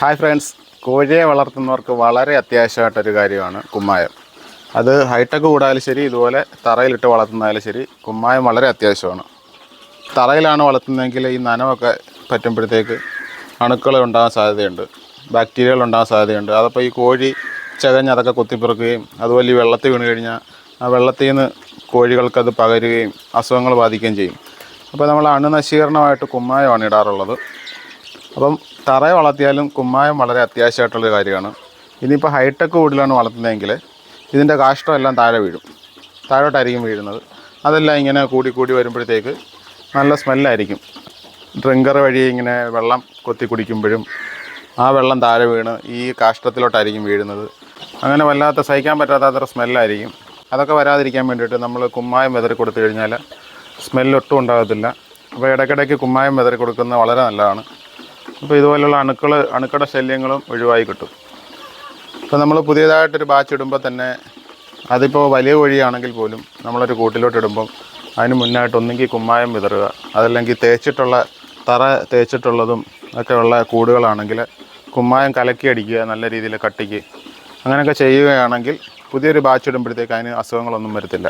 Hi friends. കോഴിയെ വളർത്തുന്നവർക്ക് വളരെ അത്യാവശ്യമായിട്ടൊരു കാര്യമാണ് കുമ്മായം. അത് ഹൈടെക് കൂടായാലും ശരി ഇതുപോലെ തറയിലിട്ട് വളർത്തുന്നതായാലും ശരി കുമ്മായം വളരെ അത്യാവശ്യമാണ്. തറയിലാണ് വളർത്തുന്നതെങ്കിൽ ഈ നനമൊക്കെ പറ്റുമ്പോഴത്തേക്ക് അണുക്കൾ ഉണ്ടാകാൻ സാധ്യതയുണ്ട് ബാക്ടീരിയകൾ ഉണ്ടാകാൻ സാധ്യതയുണ്ട്. അതപ്പോൾ ഈ കോഴി ചകഞ്ഞ് അതൊക്കെ കുത്തിപ്പിറക്കുകയും അതുപോലെ ഈ വെള്ളത്തിൽ വീണ് കഴിഞ്ഞാൽ ആ വെള്ളത്തിൽ നിന്ന് കോഴികൾക്കത് പകരുകയും അസുഖങ്ങൾ ബാധിക്കുകയും ചെയ്യും. അപ്പോൾ നമ്മൾ അണുനശീകരണമായിട്ട് കുമ്മായമാണ് ഇടാറുള്ളത്. അപ്പം തറയെ വളർത്തിയാലും കുമ്മായം വളരെ അത്യാവശ്യമായിട്ടുള്ളൊരു കാര്യമാണ്. ഇനിയിപ്പോൾ ഹൈടെക് കൂടുതലാണ് വളർത്തുന്നതെങ്കിൽ ഇതിന്റെ കാഷ്ടം എല്ലാം താഴെ വീഴും. താഴോട്ടായിരിക്കും വീഴുന്നത്. അതെല്ലാം ഇങ്ങനെ കൂടി കൂടി വരുമ്പോഴത്തേക്ക് നല്ല സ്മെല്ലായിരിക്കും. ഡ്രിങ്കർ വഴി ഇങ്ങനെ വെള്ളം കൊത്തി കുടിക്കുമ്പോഴും ആ വെള്ളം താഴെ വീണ് ഈ കാഷ്ടത്തിലോട്ടായിരിക്കും വീഴുന്നത്. അങ്ങനെ വല്ലാത്ത സഹിക്കാൻ പറ്റാത്തത്ര സ്മെല്ലായിരിക്കും. അതൊക്കെ വരാതിരിക്കാൻ വേണ്ടിയിട്ട് നമ്മൾ കുമ്മായം വെതറി കൊടുത്തു കഴിഞ്ഞാൽ സ്മെല്ലൊട്ടും ഉണ്ടാകത്തില്ല. അപ്പോൾ ഇടയ്ക്കിടയ്ക്ക് കുമ്മായം വെതറി കൊടുക്കുന്നത് വളരെ നല്ലതാണ്. അപ്പോൾ ഇതുപോലെയുള്ള അണുക്കൾ അണുക്കളുടെ ശല്യങ്ങളും ഒഴിവായി കിട്ടും. ഇപ്പോൾ നമ്മൾ പുതിയതായിട്ടൊരു ബാച്ച് ഇടുമ്പോൾ തന്നെ അതിപ്പോൾ വലിയ കോഴിയാണെങ്കിൽ പോലും നമ്മളൊരു കൂട്ടിലോട്ട് ഇടുമ്പം അതിന് മുന്നായിട്ട് ഒന്നെങ്കിൽ കുമ്മായം വിതറുക. അതല്ലെങ്കിൽ തേച്ചിട്ടുള്ള തറ തേച്ചിട്ടുള്ളതും ഒക്കെ ഉള്ള കൂടുകളാണെങ്കിൽ കുമ്മായം കലക്കി അടിക്കുക നല്ല രീതിയിൽ കട്ടിക്ക് അങ്ങനെയൊക്കെ ചെയ്യുകയാണെങ്കിൽ പുതിയൊരു ബാച്ച് ഇടുമ്പോഴത്തേക്ക് അതിന് അസുഖങ്ങളൊന്നും വരത്തില്ല.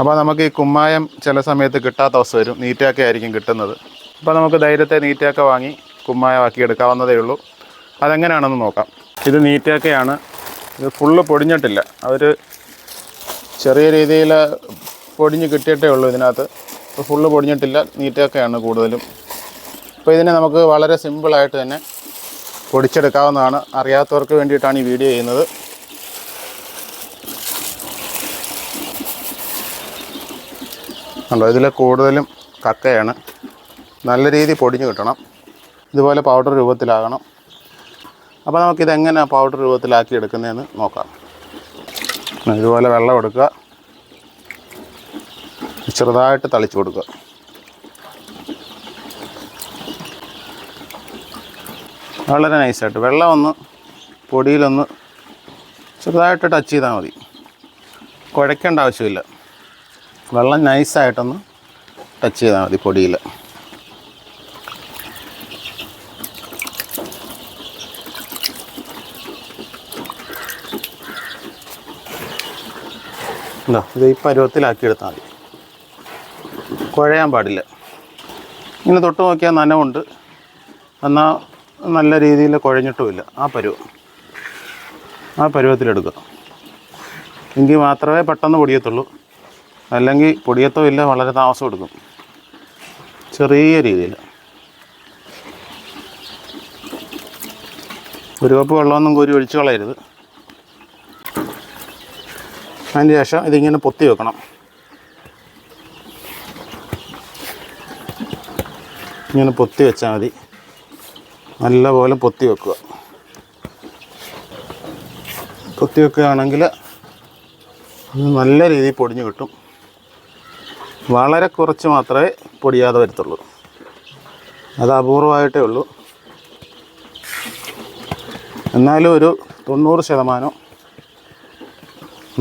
അപ്പോൾ നമുക്ക് ഈ കുമ്മായം ചില സമയത്ത് കിട്ടാത്ത അവസ്ഥ വരും. നീറ്റാക്കെ ആയിരിക്കും കിട്ടുന്നത്. അപ്പോൾ നമുക്ക് ധൈര്യത്തെ നീറ്റയൊക്കെ വാങ്ങി കുമ്മായമാക്കി എടുക്കാവുന്നതേ ഉള്ളൂ. അതെങ്ങനെയാണെന്ന് നോക്കാം. ഇത് നീറ്റയൊക്കെയാണ്. ഇത് ഫുള്ള് പൊടിഞ്ഞിട്ടില്ല. അവർ ചെറിയ രീതിയിൽ പൊടിഞ്ഞ് കിട്ടിയിട്ടേ ഉള്ളൂ ഇതിനകത്ത്. ഇപ്പോൾ ഫുള്ള് പൊടിഞ്ഞിട്ടില്ല. നീറ്റയൊക്കെയാണ് കൂടുതലും. അപ്പോൾ ഇതിനെ നമുക്ക് വളരെ സിമ്പിളായിട്ട് തന്നെ പൊടിച്ചെടുക്കാവുന്നതാണ്. അറിയാത്തവർക്ക് വേണ്ടിയിട്ടാണ് ഈ വീഡിയോ ചെയ്യുന്നത്. അല്ല ഇതിൽ കൂടുതലും കക്കയാണ്. നല്ല രീതിയിൽ പൊടിഞ്ഞു കിട്ടണം. ഇതുപോലെ പൗഡർ രൂപത്തിലാകണം. അപ്പോൾ നമുക്കിതെങ്ങനെ പൗഡർ രൂപത്തിലാക്കി എടുക്കുന്നതെന്ന് നോക്കാം. ഇതുപോലെ വെള്ളം എടുക്കുക. ചെറുതായിട്ട് തളിച്ചു കൊടുക്കുക. വളരെ നൈസായിട്ട് വെള്ളം ഒന്ന് പൊടിയിലൊന്ന് ചെറുതായിട്ട് ടച്ച് ചെയ്താൽ മതി. കുഴക്കേണ്ട ആവശ്യമില്ല. വെള്ളം നൈസായിട്ടൊന്ന് ടച്ച് ചെയ്താൽ മതി പൊടിയിൽ. ഇതാ ഇത് ഈ പരുവത്തിലാക്കി എടുത്താൽ മതി. കുഴയാൻ പാടില്ല. ഇങ്ങനെ തൊട്ട് നോക്കിയാൽ നനവുണ്ട്. എന്നാൽ നല്ല രീതിയിൽ കുഴഞ്ഞിട്ടുമില്ല. ആ പരുവം. ആ പരുവത്തിലെടുക്കുക. എങ്കിൽ മാത്രമേ പെട്ടെന്ന് പൊടിയത്തുള്ളൂ. അല്ലെങ്കിൽ പൊടിയത്തോ ഇല്ല വളരെ താമസം എടുക്കും. ചെറിയ രീതിയിൽ. ഒരു കപ്പ് വെള്ളമൊന്നും കോരി ഒഴിച്ച് കളയരുത്. അതിന് ശേഷം ഇതിങ്ങനെ പൊത്തി വെക്കണം. ഇങ്ങനെ പൊത്തി വെച്ചാൽ മതി. നല്ലപോലെ പൊത്തി വെക്കുക. പൊത്തി വെക്കുകയാണെങ്കിൽ അത് നല്ല രീതിയിൽ പൊടിഞ്ഞു കിട്ടും. വളരെ കുറച്ച് മാത്രമേ പൊടിയാതെ വരത്തുള്ളൂ. അത് അപൂർവമായിട്ടേ ഉള്ളൂ. എന്നാലും ഒരു തൊണ്ണൂറ് ശതമാനം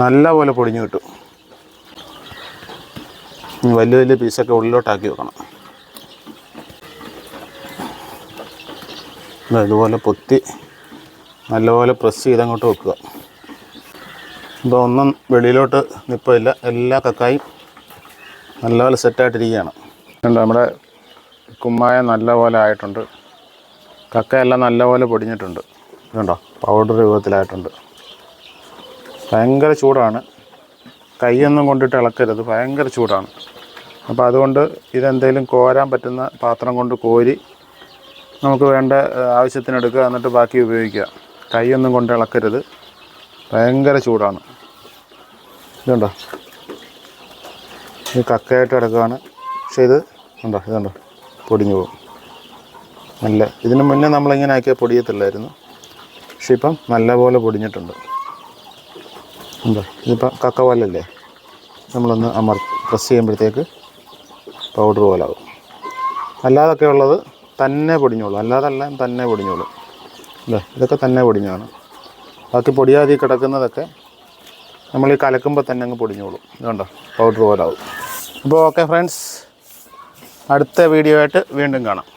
നല്ല പോലെ പൊടിഞ്ഞു കിട്ടും. ഇനി വലിയ വലിയ പീസൊക്കെ ഉള്ളിലോട്ടാക്കി വെക്കണം. ഇതുപോലെ പൊത്തി നല്ലപോലെ പ്രസ് ചെയ്തങ്ങോട്ട് വെക്കുക. ഇപ്പോൾ ഒന്നും വെളിയിലോട്ട് നിൽപ്പില്ല എല്ലാ കക്കായും നല്ലപോലെ സെറ്റായിട്ടിരിക്കുകയാണ് കണ്ടോ നമ്മുടെ കുമ്മായ നല്ലപോലെ ആയിട്ടുണ്ട്. കക്കയെല്ലാം നല്ലപോലെ പൊടിഞ്ഞിട്ടുണ്ട്. കണ്ടോ പൗഡർ രൂപത്തിലായിട്ടുണ്ട്. ഭയങ്കര ചൂടാണ്. കൈയൊന്നും കൊണ്ടിട്ട് ഇളക്കരുത്. ഭയങ്കര ചൂടാണ്. അപ്പോൾ അതുകൊണ്ട് ഇതെന്തെങ്കിലും കോരാൻ പറ്റുന്ന പാത്രം കൊണ്ട് കോരി നമുക്ക് വേണ്ട ആവശ്യത്തിനെടുക്കുക എന്നിട്ട് ബാക്കി ഉപയോഗിക്കുക. കൈയൊന്നും കൊണ്ട് ഇളക്കരുത്. ഭയങ്കര ചൂടാണ്. ഇതുണ്ടോ? ഇത് കക്കയായിട്ട് കിടക്കുകയാണ്. പക്ഷേ ഇത് ഉണ്ടോ? ഇതുണ്ടോ? പൊടിഞ്ഞു പോകും. നല്ല ഇതിന് മുന്നേ നമ്മളിങ്ങനെ ആക്കിയാൽ പൊടിയത്തില്ലായിരുന്നു. പക്ഷെ ഇപ്പം നല്ലപോലെ പൊടിഞ്ഞിട്ടുണ്ട്. ഉണ്ടോ ഇതിപ്പോൾ കക്ക പോലല്ലേ നമ്മളൊന്ന് അമർ പ്രസ് ചെയ്യുമ്പോഴത്തേക്ക് പൗഡർ പോലാവും. അല്ലാതൊക്കെ ഉള്ളത് തന്നെ പൊടിഞ്ഞോളും. അല്ലാതെല്ലാം തന്നെ പൊടിഞ്ഞോളും. അല്ലേ ഇതൊക്കെ തന്നെ പൊടിഞ്ഞാണ്. ബാക്കി പൊടിയാതി കിടക്കുന്നതൊക്കെ നമ്മൾ ഈ കലക്കുമ്പോൾ തന്നെ അങ്ങ് പൊടിഞ്ഞോളും. ഇതുകൊണ്ടോ പൗഡർ പോലാവും. അപ്പോൾ ഓക്കെ ഫ്രണ്ട്സ് അടുത്ത വീഡിയോ ആയിട്ട് വീണ്ടും കാണാം.